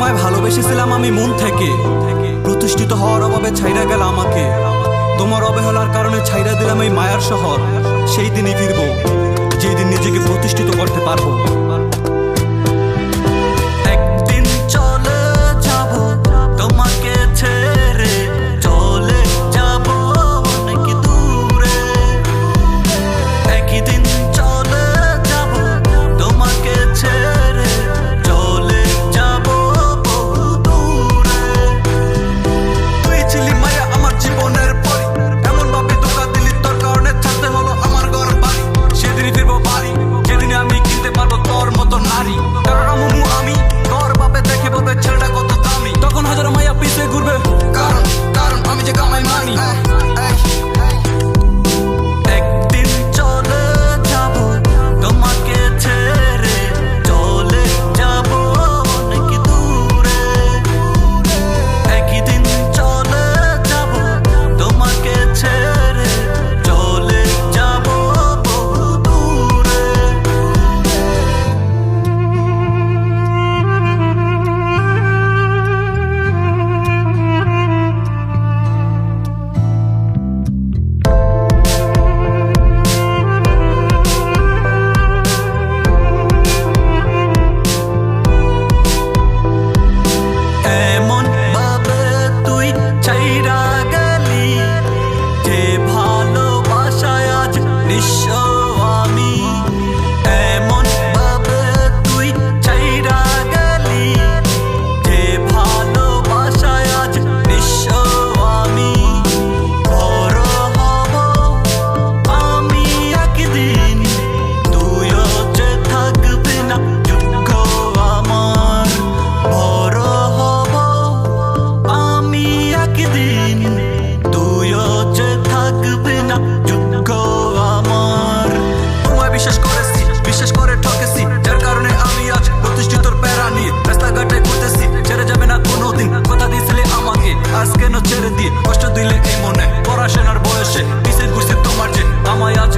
ভালোবেসেছিলাম আমি মন থেকে। প্রতিষ্ঠিত হওয়ার অভাবে ছাইরা গেল আমাকে। তোমার অবহেলার কারণে ছাইরা দিলাম এই মায়ার শহর। সেই দিনই ফিরবো যেই দিন নিজেকে প্রতিষ্ঠিত করতে পারব। বিশ্বাস করে ঠকেছি, যার কারণে আমি আজ প্রতিষ্ঠিত প্যারা নিয়ে রাস্তাঘাটে ঘুরতেছি। ছেড়ে যাবে না কোনোদিন, কথা দিয়েছিলে আমাকে, আজ কেন ছেড়ে দিয়ে কষ্ট দিলে এই মনে? পড়াশোনার বয়সে পিছিয়ে ঘুরছে তোমার যে, আমায় আজ